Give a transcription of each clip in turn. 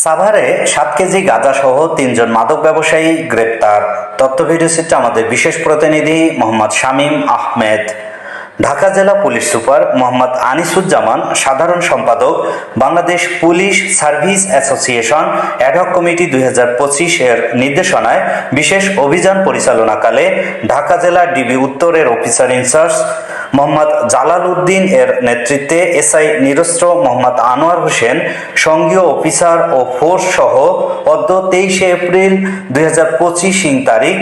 সাভারে সাত কেজি গাঁজা সহ তিনজন মাদক ব্যবসায়ী গ্রেপ্তার। তথ্য ভিডিও চিত্রে আমাদের বিশেষ প্রতিনিধি মোহাম্মদ শামীম আহমেদ। ঢাকা জেলা পুলিশ সুপার মোহাম্মদ আনিসুজ্জামান, সাধারণ সম্পাদক, Bangladesh police service association ad hoc committee দুই হাজার পঁচিশ এর নির্দেশনায় বিশেষ অভিযান পরিচালনাকালে ঢাকা জেলা ডিবি উত্তরের officer in charge Mohammad Jalal Uddin এর নেতৃত্বে এসআই নিরস্ত্র মোহাম্মদ আনোয়ার হোসেন সঙ্গীয় অফিসার ও ফোর্স সহ অদ্য তেইশে এপ্রিল দুই ইং তারিখ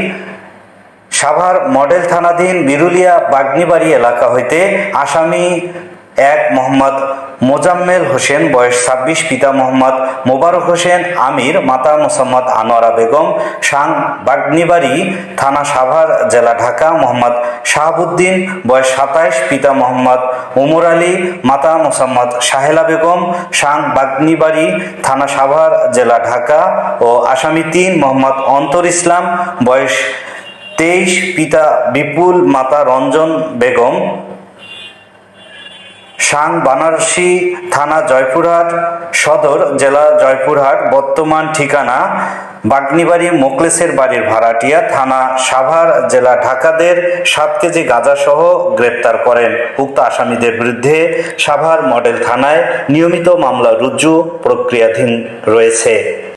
সাভার মডেল থানাধীন বিরুলিয়া বাগনিবাড়ি এলাকা হইতে আসামি এক মোহাম্মদ মোজাম্মেল হোসেন, বয়স ছাব্বিশ, পিতা মোহাম্মদ মোবারক হোসেন, আমির, মাতা মোসাম্মদ আনোয়ারা বেগম সাং বাগনিবাড়ি থানা সাভার, জেলা ঢাকা, মোহাম্মদ শাহাবুদ্দিন, বয়স সাতাইশ, পিতা মোহাম্মদ ওমর আলী, মাতা মোসাম্মদ সাহেলা বেগম সাং বাগনিবাড়ি থানা সাভার, জেলা ঢাকা ও আসামি তিন, মোহাম্মদ অন্তর ইসলাম, বয়স তেইশ, পিতা বিপুল মাতা রঞ্জন বেগম শাং বানারসি থানা জয়পুরহাট সদর জেলা জয়পুরহাট, বর্তমান ঠিকানা বাগনিবাড়ি মোকলেসের বাড়ির ভাড়াটিয়া থানা সাভার জেলা ঢাকাদের সাত কেজি গাঁজাসহ গ্রেপ্তার করেন। উক্ত আসামিদের বিরুদ্ধে সাভার মডেল থানায় নিয়মিত মামলা রুজু প্রক্রিয়াধীন রয়েছে।